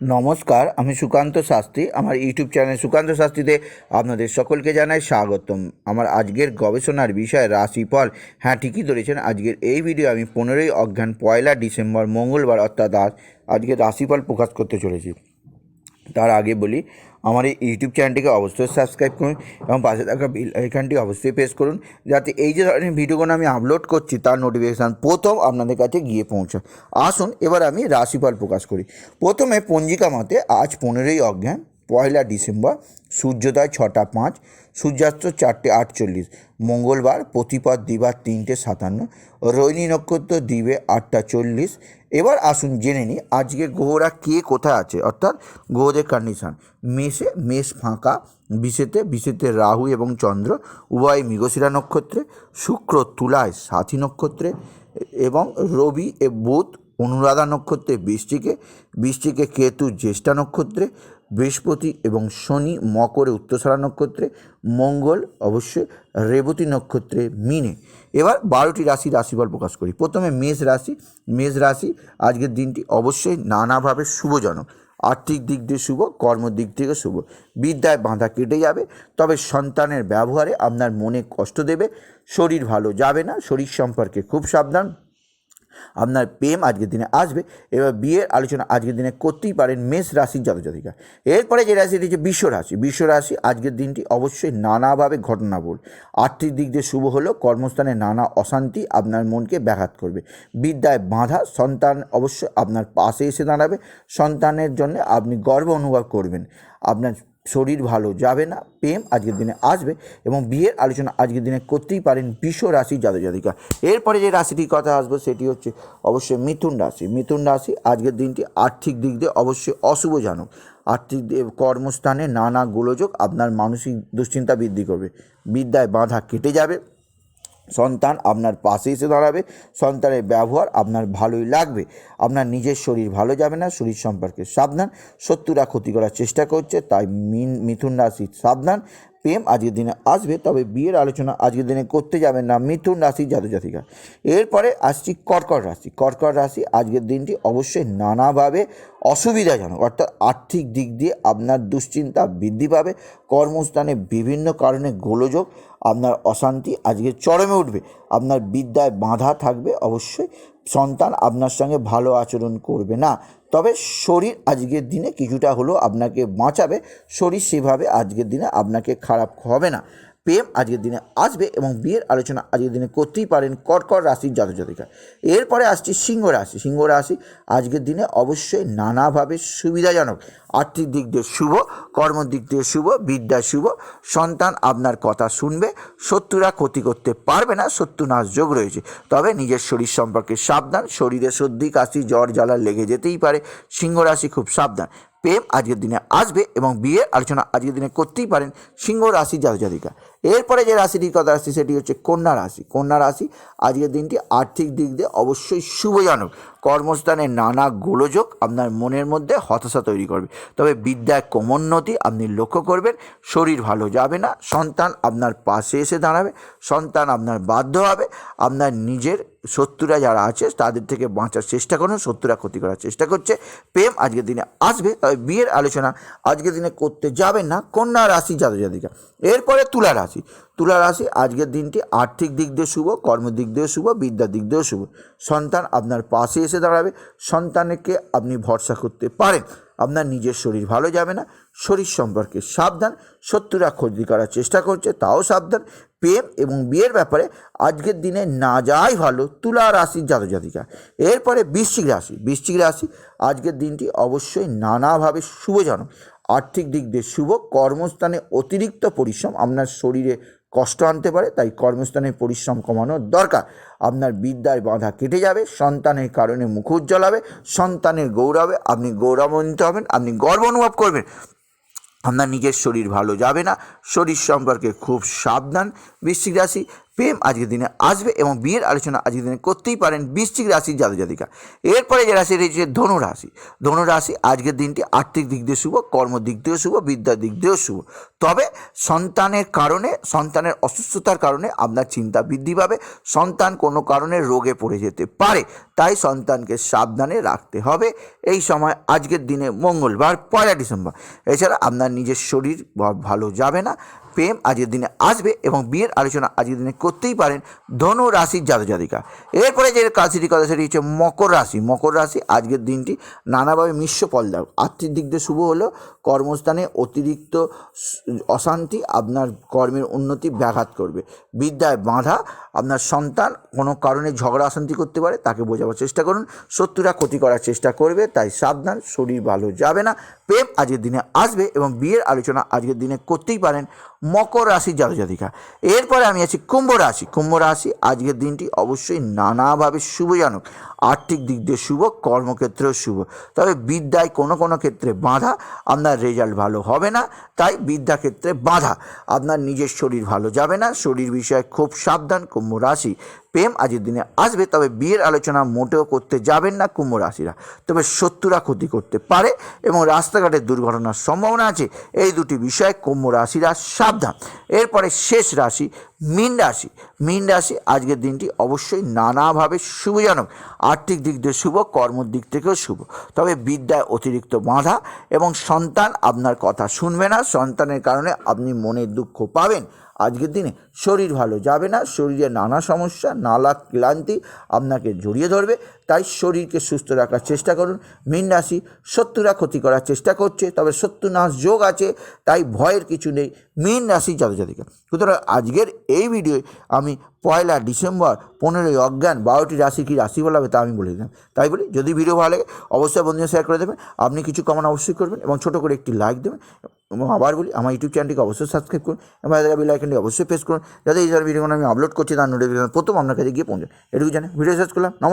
নমস্কার, আমি সুকান্ত শাস্ত্রী। আমার ইউটিউব চ্যানেল সুকান্ত শাস্ত্রীতে আপনাদের সকলকে জানাই স্বাগতম। আমার আজকের গবেষণার বিষয় রাশিফল। হ্যাঁ ঠিকই ধরেছেন, আজকের এই ভিডিও আমি পনেরোই অজ্ঞান পয়লা ডিসেম্বর মঙ্গলবার, অর্থাৎ আজ, আজকে রাশিফল প্রকাশ করতে চলেছি। তার আগে বলি, আমার এই ইউটিউব চ্যানেলটিকে অবশ্যই সাবস্ক্রাইব করুন এবং পাশে থাকা বিল আইকনটি অবশ্যই প্রেস করুন যাতে এই যে ধরনের ভিডিওগুলো আমি আপলোড করছি, তার নোটিফিকেশান প্রথম আপনাদের কাছে গিয়ে পৌঁছায়। আসুন, এবার আমি রাশিফল প্রকাশ করি। প্রথমে পঞ্জিকা মতে আজ পনেরোই অজ্ঞান। পয়লা ডিসেম্বর, সূর্যোদয় ছটা পাঁচ, সূর্যাস্ত চারটে আটচল্লিশ, মঙ্গলবার প্রতিপদ দিবার তিনটে সাতান্ন রোহিণী নক্ষত্র দিবে আটটা চল্লিশ। এবার আসুন জেনে নিই, আজকে গ্রহরা কে কোথায় আছে? অর্থাৎ গ্রহদের কন্ডিশান মেষে মেষ ফাঁকা বিশেতে বিশেতে রাহু এবং চন্দ্র, উভয় মৃগশিরা নক্ষত্রে, শুক্র তুলায় সাথী নক্ষত্রে এবং রবি এ বুধ অনুরাধা নক্ষত্রে বৃষ্টিকে বৃষ্টিকে কেতু জ্যেষ্ঠা নক্ষত্রে, বৃহস্পতি এবং শনি মকরে উত্তরসারা নক্ষত্রে, মঙ্গল অবশ্যই রেবতী নক্ষত্রে মিনে। এবার বারোটি রাশি রাশিফল প্রকাশ করি। প্রথমে মেষ রাশি। মেষ রাশি আজকের দিনটি অবশ্যই নানাভাবে শুভজনক। আর্থিক দিক দিয়ে শুভ কর্মর দিক থেকে শুভ। বিদ্যায় বাঁধা কেটে যাবে, তবে সন্তানের ব্যবহারে আপনার মনে কষ্ট দেবে। শরীর ভালো যাবে না, শরীর সম্পর্কে খুব সাবধান। আপনার প্রেম আজকের দিনে আসবে। এবার বিয়ের আলোচনা আজকের দিনে করতেই পারেন মেষ রাশির জাতজাতিকা। এরপরে যে রাশিটি হচ্ছে বিশ্ব রাশি। বিশ্ব রাশি আজকের দিনটি অবশ্যই নানাভাবে ঘটনাবহুল। আর্থিক দিক দিয়ে শুভ হলেও কর্মস্থানে নানা অশান্তি আপনার মনকে ব্যাঘাত করবে। বিদ্যায় বাঁধা সন্তান অবশ্যই আপনার পাশে এসে দাঁড়াবে। সন্তানের জন্য আপনি গর্ব অনুভব করবেন। আপনার শরীর ভালো যাবে না, প্রেম আজকের দিনে আসবে এবং বিয়ের আলোচনা আজকের দিনে করতেই পারেন বিশ্ব রাশি জাতক জাতিকা। এরপরে যে রাশিটির কথা আসবে সেটি হচ্ছে অবশ্যই মিথুন রাশি। মিথুন রাশি আজকের দিনটি আর্থিক দিক দিয়ে অবশ্যই অশুভজনক আর্থিক কর্মস্থানে নানা গোলযোগ আপনার মানসিক দুশ্চিন্তা বৃদ্ধি করবে। বিদ্যায় বাধা কেটে যাবে। সন্তান আপনার পাশে এসে দাঁড়াবে, সন্তানের ব্যবহার আপনার ভালোই লাগবে। আপনার নিজের শরীর ভালো যাবে না, শরীর সম্পর্কে সাবধান, শত্রুরা ক্ষতি করার চেষ্টা করছে, তাই মিন মিথুন রাশি সাবধান প্রেম আজকের দিনে আসবে, তবে বিয়ের আলোচনা আজকের দিনে করতে যাবেন না মিথুন রাশি জাতজাতিকা। এরপরে আসছি কর্কট রাশি। কর্কট রাশি আজকের দিনটি অবশ্যই নানাভাবে অসুবিধাজনক, অর্থাৎ আর্থিক দিক দিয়ে আপনার দুশ্চিন্তা বৃদ্ধি পাবে, কর্মস্থানে বিভিন্ন কারণে গোলযোগ, আপনার অশান্তি আজকে চরমে উঠবে, আপনার বিদ্যায় বাঁধা থাকবে, অবশ্যই সন্তান আপনার সঙ্গে ভালো আচরণ করবে না। তবে শরীর আজকের দিনে কিছুটা হলেও আপনাকে বাঁচাবে। শরীর সেভাবে আজকের দিনে আপনাকে খারাপ হবে না। প্রেম আজকের দিনে আসবে এবং বিয়ের আলোচনা আজকের দিনে করতেই পারেন কর্কট রাশির জাতজাতিকা। এরপরে আসছি সিংহ রাশি। সিংহ রাশি আজকের দিনে অবশ্যই নানাভাবে সুবিধাজনক। আর্থিক দিক দিয়ে শুভ, কর্ম দিক দিয়ে শুভ, বিদ্যা শুভ, সন্তান আপনার কথা শুনবে, শত্রুরা ক্ষতি করতে পারবে না শত্রু নাশ যোগ রয়েছে। তবে নিজের শরীর সম্পর্কে সাবধান, শরীরে সর্দি, কাশি, জ্বর, জ্বালা লেগে যেতেই পারে। সিংহ রাশি খুব সাবধান। প্রেম আজকের দিনে আসবে এবং বিয়ের আলোচনা আজকের দিনে করতেই পারেন সিংহ রাশি জাতজাতিকা। এরপরে যে রাশিটির কথা আসছে, সেটি হচ্ছে কন্যা রাশি। কন্যা রাশি, আজকের দিনটি আর্থিক দিক দিয়ে অবশ্যই শুভজনক। কর্মস্থানে নানা গোলযোগ আপনার মনের মধ্যে হতাশা তৈরি করবে। তবে বিদ্যায় ক্রমোন্নতি আপনি লক্ষ্য করবেন, শরীর ভালো যাবে না, সন্তান আপনার পাশে এসে দাঁড়াবে, সন্তান আপনার বাধ্য হবে, আপনার নিজের শত্রুরা যারা আছে, তাদের থেকে বাঁচার চেষ্টা করুন, শত্রুরা ক্ষতি করার চেষ্টা করছে, প্রেম আজকের দিনে আসবে, তবে বিয়ের আলোচনা আজকের দিনে করতে যাবেন না, কন্যা রাশি জাতজাতিকা। এরপরে তুলা রাশি। তুলা রাশি, আজকের দিনটি আর্থিক দিক দিয়ে শুভ কর্ম দিক দিয়ে শুভ, বিদ্যার দিক দিয়েও শুভ। সন্তান আপনার পাশে এসে দাঁড়াবে। সন্তানকে আপনি ভরসা করতে পারেন। আপনার নিজের শরীর ভালো যাবে না। শরীর সম্পর্কে সাবধান। শত্রুরা ক্ষতি করার চেষ্টা করছে, তাও সাবধান। প্রেম এবং বিয়ের ব্যাপারে আজকের দিনে না যাই ভালো, তুলা রাশির জাতজাতিকা। এরপরে বৃশ্চিক রাশি। বৃশ্চিক রাশি, আজকের দিনটি অবশ্যই নানাভাবে শুভজনক। আর্থিক দিক দিয়ে শুভ, কর্মস্থানে অতিরিক্ত পরিশ্রম, আপনার শরীরে কষ্ট আনতে পারে, তাই কর্মস্থানে পরিশ্রম কমানোর দরকার। আপনার বিদ্যায় বাধা কেটে যাবে, সন্তানের কারণে মুখ উজ্জ্বল হবে সন্তানের গৌরবে আপনি গৌরবান্বিত হবেন, আপনি গর্ব অনুভব করবেন। আপনার নিজের শরীর ভালো যাবে না, শরীর সম্পর্কে খুব সাবধান, বৃশ্চিক রাশি প্রেম আজকের দিনে আসবে এবং বিয়ের আলোচনা আজকের দিনে করতেই পারেন বৃশ্চিক রাশির জাতক জাতিকা এরপরে যে রাশি রয়েছে, ধনু রাশি। ধনু রাশি আজকের দিনটি আর্থিক দিক দিয়ে শুভ, কর্ম দিক দিয়েও শুভ বিদ্যার দিক দিয়েও শুভ। তবে সন্তানের কারণে, সন্তানের অসুস্থতার কারণে আপনার চিন্তা বৃদ্ধি পাবে। সন্তান কোনো কারণে রোগে পড়ে যেতে পারে, তাই সন্তানকে সাবধানে রাখতে হবে। এই সময় আজকের দিনে মঙ্গলবার, পয়লা ডিসেম্বর। এছাড়া আপনার নিজের শরীর ভালো যাবে না। প্রেম আজকের দিনে আসবে এবং বিয়ের আলোচনা আজকের দিনে করতেই পারেন ধনু রাশির জাতক জাতিকা এরপরে যে রাশিটি কথা, সেটি হচ্ছে মকর রাশি। মকর রাশি আজকের দিনটি নানাভাবে মিশ্র ফলদায়ক আর্থিক দিক দিয়ে শুভ হলেও কর্মস্থানে অতিরিক্ত অশান্তি আপনার কর্মের উন্নতি ব্যাঘাত করবে। বিদ্যায় বাধা আপনার সন্তান কোনো কারণে ঝগড়া অশান্তি করতে পারে, তাকে বোঝাবার চেষ্টা করুন। শত্রুরা ক্ষতি করার চেষ্টা করবে, তাই সাবধান, শরীর ভালো যাবে না। প্রেম আজকের দিনে আসবে এবং বিয়ের আলোচনা আজকের দিনে করতেই পারেন মকর রাশি জাতক এরপরে আমি আছি কুম্ভ রাশি। কুম্ভ রাশি, আজকের দিনটি অবশ্যই নানাভাবে শুভজনক। আর্থিক দিক দিয়ে শুভ, কর্মক্ষেত্রেও শুভ। তবে বিদ্যায় কোনো কোনো ক্ষেত্রে বাঁধা, আপনার রেজাল্ট ভালো হবে না, তাই বিদ্যা ক্ষেত্রে বাঁধা। আপনার নিজের শরীর ভালো যাবে না, শরীর বিষয়ে খুব সাবধান। কুম্ভ রাশি প্রেম আজের দিনে আসবে, তবে বিয়ের আলোচনা মোটেও করতে যাবেন না কুম্ভ রাশিরা। তবে শত্রুরা ক্ষতি করতে পারে এবং রাস্তাঘাটে দুর্ঘটনার সম্ভাবনা আছে। এই দুটি বিষয়ে কুম্ভ রাশিরা সাবধান। এরপরে শেষ রাশি, মীন রাশি। মীন রাশি আজকের দিনটি অবশ্যই নানাভাবে শুভজনক। আর্থিক দিক দিয়ে শুভ, কর্মর দিক থেকেও শুভ। তবে বিদ্যায় অতিরিক্ত বাধা এবং সন্তান আপনার কথা শুনবে না। সন্তানের কারণে আপনি মনে দুঃখ পাবেন। আজকের দিনে শরীর ভালো যাবে না, শরীরে নানা সমস্যা নানা ক্লান্তি আপনাকে জড়িয়ে ধরবে, তাই শরীরকে সুস্থ রাখার চেষ্টা করুন। মীন রাশি শত্রুরা ক্ষতি করার চেষ্টা করছে, তবে শত্রুনাশ যোগ আছে, তাই ভয়ের কিছু নেই। মীন রাশি জাতজাতিকা। সুতরাং আজকের এই ভিডিওয়ে আমি পয়লা ডিসেম্বর পনেরোই অজ্ঞান বারোটি রাশি কী রাশি বলা হবে তা আমি বলে দিলাম। তাই বলি, যদি ভিডিও ভালো লাগে, অবশ্যই বন্ধুদের শেয়ার করে দেবেন। আপনি কিছু কমেন্ট অবশ্যই করবেন এবং ছোটো করে একটি লাইক দেবেন। এবং আবার বলি, আমার ইউটিউব চ্যানেলটিকে অবশ্যই সাবস্ক্রাইব করুন এবং বেল আইকনটি অবশ্যই প্রেস করুন। যাতে এই ধরনের ভিডিওগুলো আমি আপলোড করছি, তার নোটিফিকেশন প্রথম আপনার কাছে গিয়ে পৌঁছে এটুকু জানে ভিডিও শেষ করলাম।